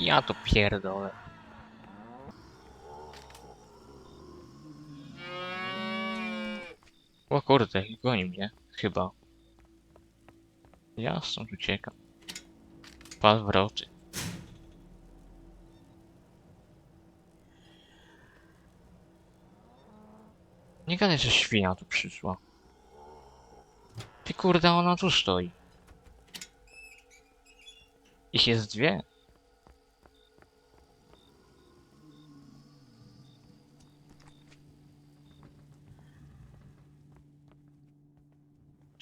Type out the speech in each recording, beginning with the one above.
Ja to pierdolę. O kurde, goni mnie, chyba. Ja stąd uciekam. Powroty. Nie gadaj, że świnia tu przyszła. Ty kurde, ona tu stoi. Ich jest dwie.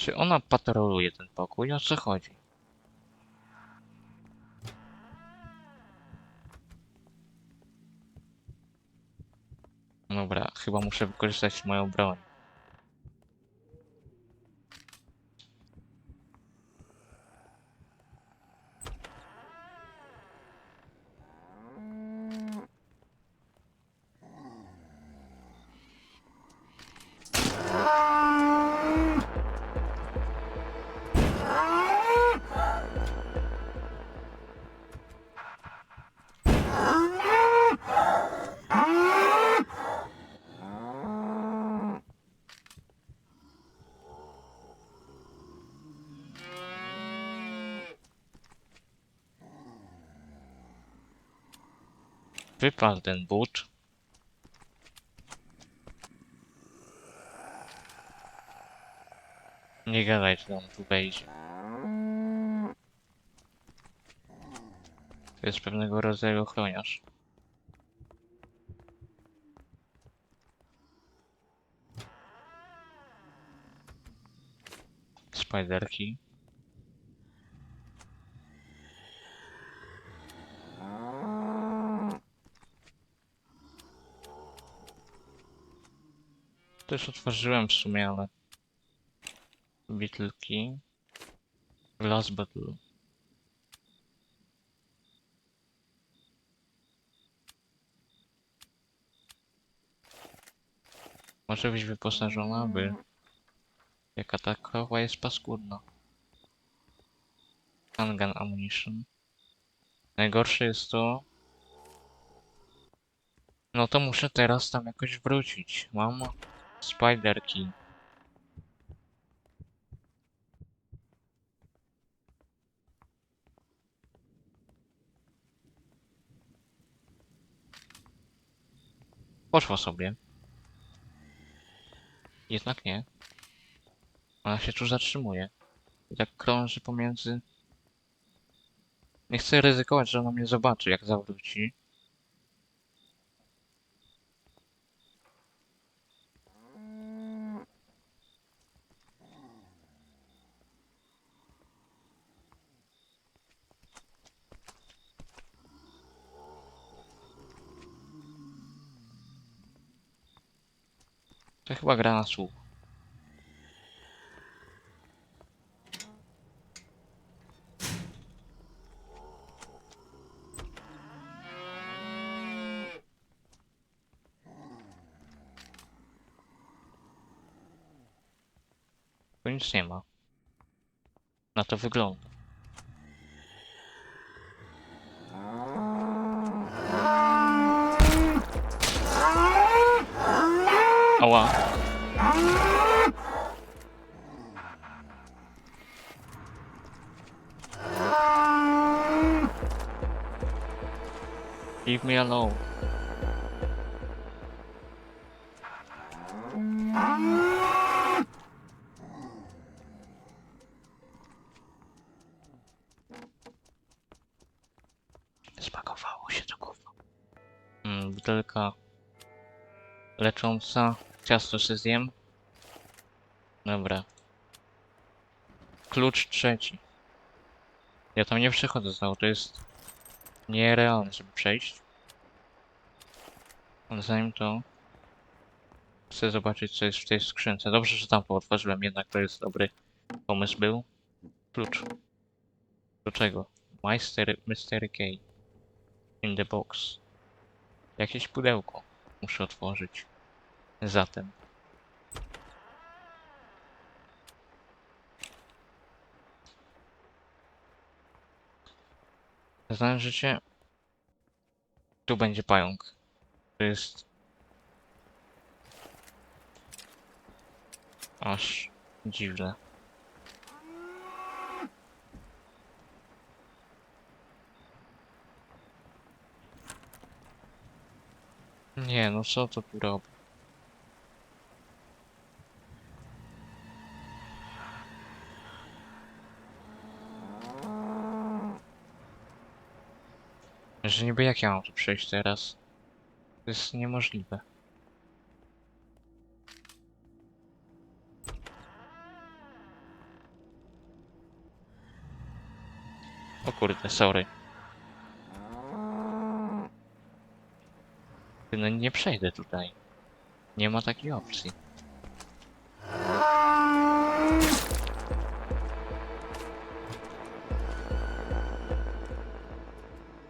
Czy ona patroluje ten pokój? O co chodzi? Dobra, chyba muszę wykorzystać moją broń. Wypal ten but. Nie gadaj, czy on tu wejdzie. To jest pewnego rodzaju ochroniarz. Spiderki. Też otworzyłem w sumie, ale... Bitlki. Glass Battle. Może być wyposażona, by... Jaka ta krowa jest paskudna. Handgun Ammunition. Najgorsze jest to... No to muszę teraz tam jakoś wrócić. Mam Spiderki. Poszła sobie. Jednak nie. Ona się tu zatrzymuje. I tak krąży pomiędzy... Nie chcę ryzykować, że ona mnie zobaczy, jak zawróci. To chyba gra na słuch. Tu nic nie ma. Na to wygląda. Ała. Leave me alone. Spakowało się to gówno. Mm, butelka lecząca. Ciasto się zjem. Dobra. Klucz trzeci. Ja tam nie przechodzę znowu, to jest nierealne, żeby przejść. Ale zanim to... Chcę zobaczyć, co jest w tej skrzynce. Dobrze, że tam otworzyłem, jednak to jest dobry pomysł był. Klucz. Do czego? Mystery, mystery Key. In the box. Jakieś pudełko. Muszę otworzyć. Zatem. Znaleźć życie Tu będzie pająk. To jest... Aż dziwne. Nie, no co to tu robi? Że niby jak ja mam tu przejść teraz? To jest niemożliwe. O kurde, sorry. No nie przejdę tutaj. Nie ma takiej opcji.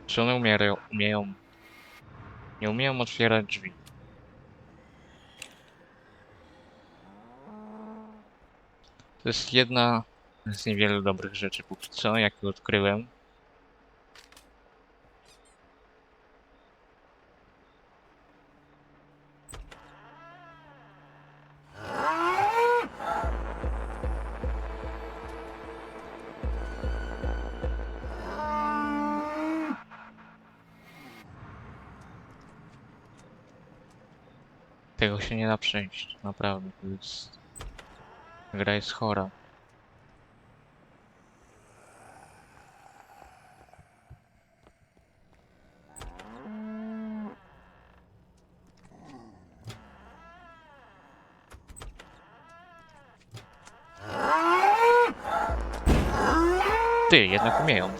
Czy one umieją, umieją... Nie umieją otwierać drzwi. To jest jedna z niewielu dobrych rzeczy póki co, jakie odkryłem. Da przejść, naprawdę. To jest... Gra jest chora. Ty, jednak umieją.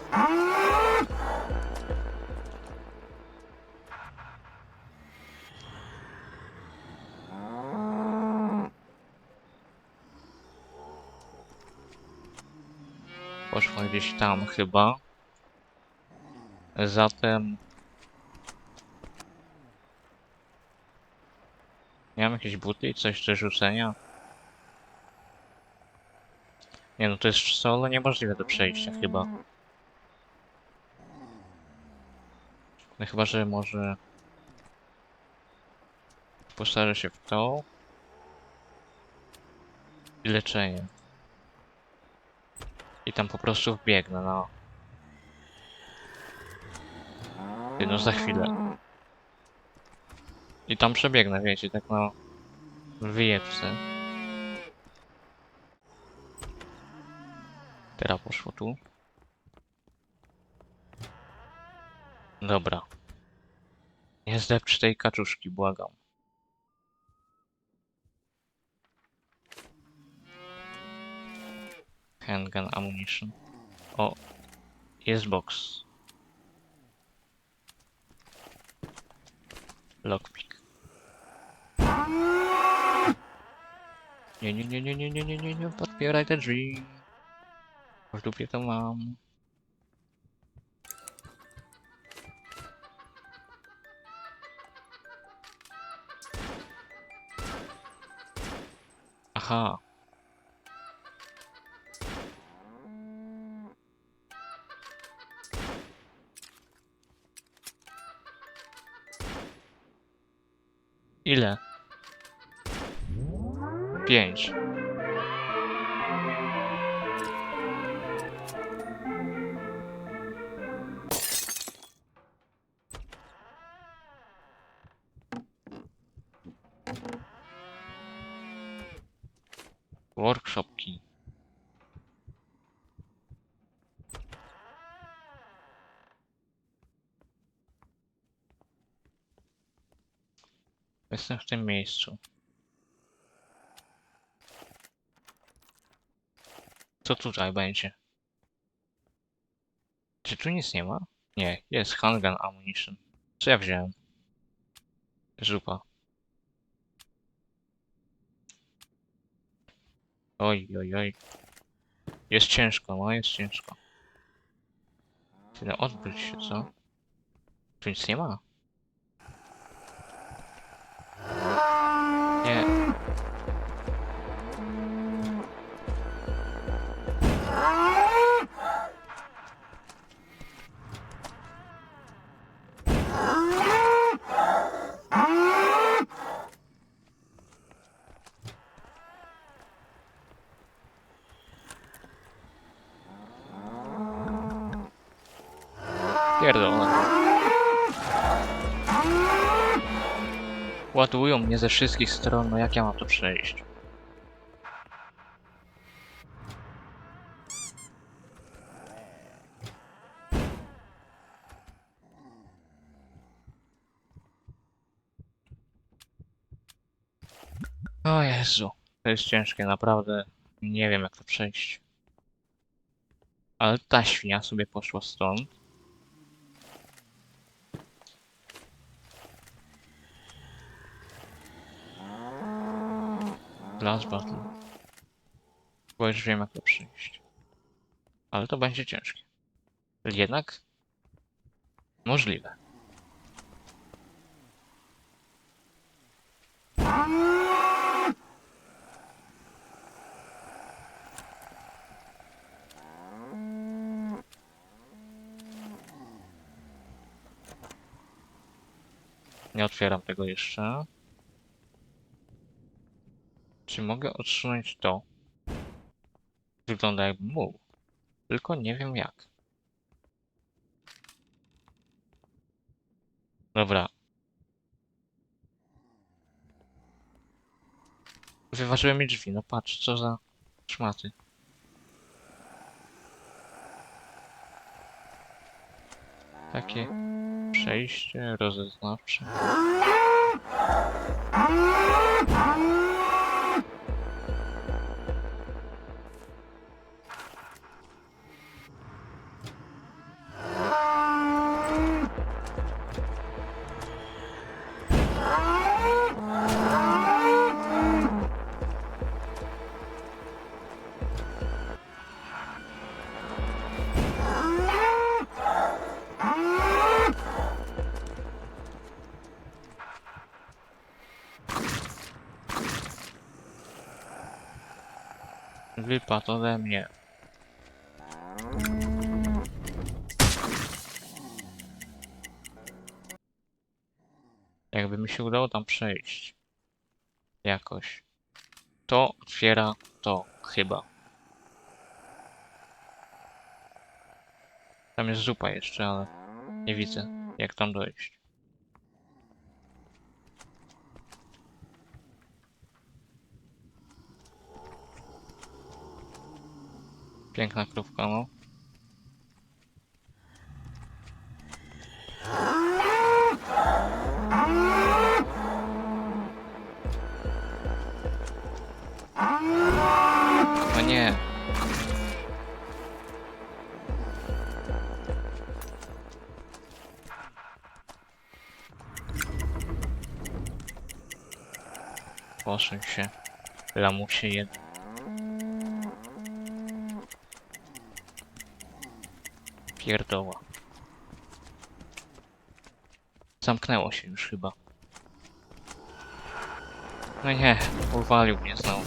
Tam chyba. Zatem... Mam jakieś buty i coś do rzucenia? Nie no, to jest solo niemożliwe do przejścia chyba. No chyba, że może... Postarzę się w to. I leczenie. I tam po prostu wbiegnę, no. Ty, no za chwilę. I tam przebiegnę, wiecie, tak no... Wyjebce. Teraz poszło tu. Dobra. Nie zdepcz tej kaczuszki, błagam. Handgun ammunition. O, jest box. Lockpick. Nie, nie, nie, nie, nie, nie, nie, nie, nie, podpieraj te drzwi. W dupie to mam. Aha. Ile? Pięć. Jestem w tym miejscu. Co tutaj będzie? Czy tu nic nie ma? Nie, jest handgun ammunition. Co ja wziąłem? Zupa. Oj, oj, oj. Jest ciężko, no jest ciężko. Ty no odwróć się, co? Tu nic nie ma. Ładują mnie ze wszystkich stron, no jak ja mam to przejść? O Jezu, to jest ciężkie, naprawdę nie wiem jak to przejść. Ale ta świnia sobie poszła stąd. Last battle. Bo już wiem jak to przejść. Ale to będzie ciężkie. Jednak możliwe. Nie otwieram tego jeszcze. Czy mogę odsunąć to? Wygląda jak muł. Tylko nie wiem jak. Dobra. Wyważyłem mi drzwi. No patrz, co za szmaty. Takie przejście rozeznawcze. Wypadł ode mnie. Jakby mi się udało tam przejść. Jakoś. To otwiera to chyba. Tam jest zupa jeszcze, ale nie widzę jak tam dojść. Piękna krówka, no. O nie. Poszedł się. Lamusie jeden. Pierdoła. Zamknęło się już chyba. No nie, uwalił mnie znowu.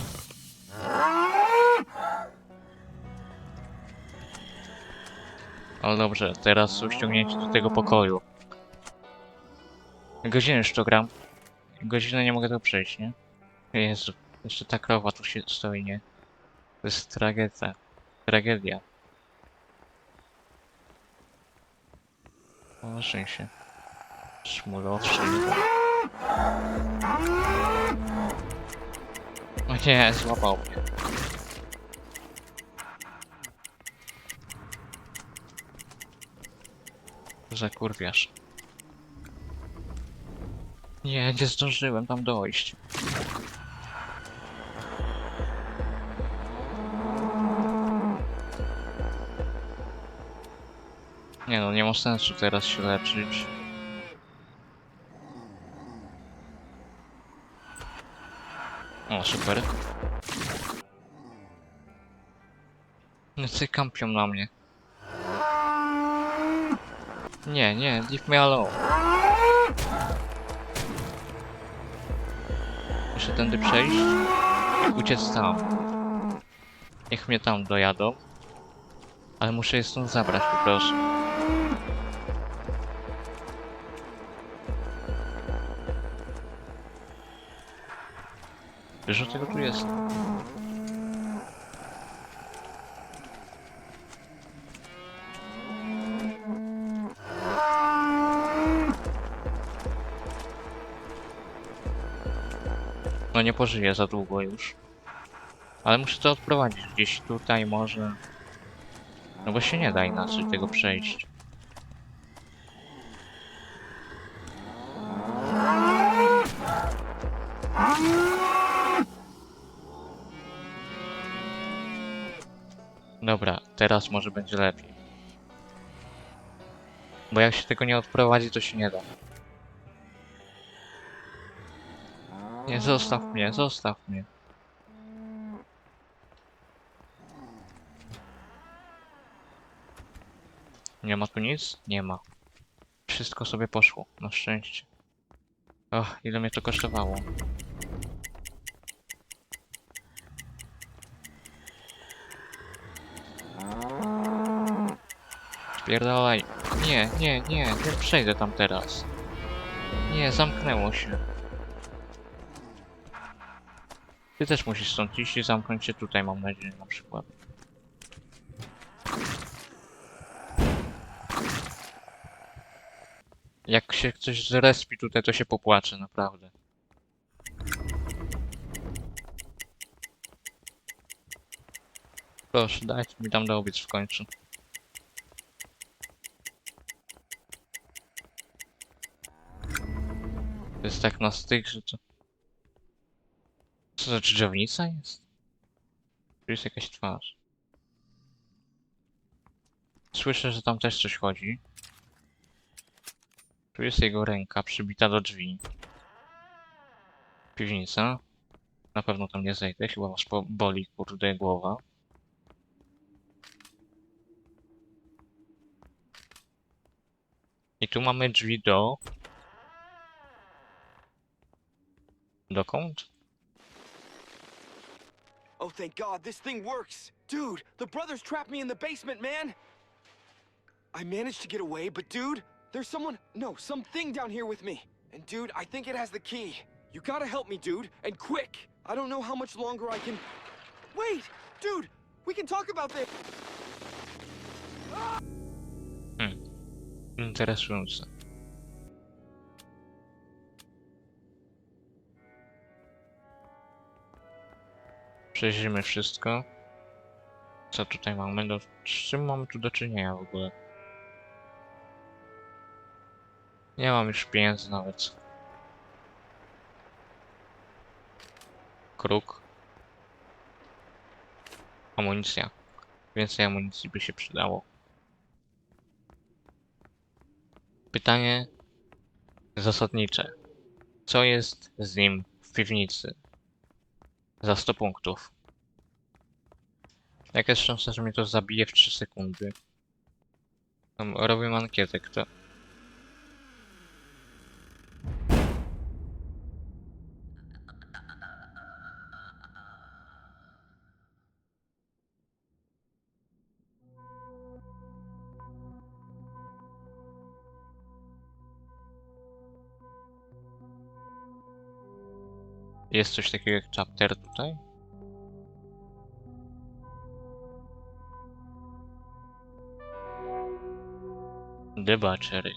Ale dobrze, teraz ściągnięcie do tego pokoju. Godzinę już to gram. Godzinę nie mogę to przejść, nie? Jezu, jeszcze ta krowa tu się stoi, nie? To jest tragedia. Tragedia. Położyj się. Szmulowszy. O nie, złapał mnie. Zakurwiasz. Nie, nie zdążyłem tam dojść. Nie no, nie ma sensu teraz się leczyć. O, super. Co kampią na mnie. Nie, nie, leave me alone. Muszę tędy przejść uciec tam. Niech mnie tam dojadą. Ale muszę je stąd zabrać po prostu. Dużo tego tu jest. No nie pożyję za długo już. Ale muszę to odprowadzić gdzieś tutaj może. No bo się nie da inaczej tego przejść. Dobra, teraz może będzie lepiej. Bo jak się tego nie odprowadzi, to się nie da. Nie, zostaw mnie, zostaw mnie. Nie ma tu nic? Nie ma. Wszystko sobie poszło, na szczęście. Och, ile mnie to kosztowało. Spierdalaj. Nie, nie, nie, nie przejdę tam teraz. Nie, zamknęło się. Ty też musisz stąd iść i zamknąć się tutaj, mam nadzieję, na przykład. Jak się coś zrespi tutaj, to się popłacze, naprawdę. Proszę, dajcie mi tam dobiec w końcu. To jest tak na styk, że to... Co za drzewnica jest? Tu jest jakaś twarz. Słyszę, że tam też coś chodzi. Tu jest jego ręka przybita do drzwi. Piwnica. Na pewno tam nie zejdę, chyba po- boli kurde głowa. I tu mamy drzwi do... Dokąd? Oh, thank God, this thing works. Dude, the brothers trapped me in the basement, man. I managed to get away, but dude, there's someone, no, something down here with me. And dude, I think it has the key. You gotta help me, dude, and quick. I don't know how much longer I can. Wait, dude, we can talk about this. Hmm. Interesujące. Przejrzymy wszystko. Co tutaj mamy? Do... Z czym mamy tu do czynienia w ogóle? Nie mam już pieniędzy nawet. Kruk. Amunicja. Więcej amunicji by się przydało. Pytanie zasadnicze. Co jest z nim w piwnicy? Za 100 punktów. Jaka jest że mnie to zabije w 3 sekundy? Tam robię ankietę, kto... Jest coś takiego jak chapter tutaj? Debauchery.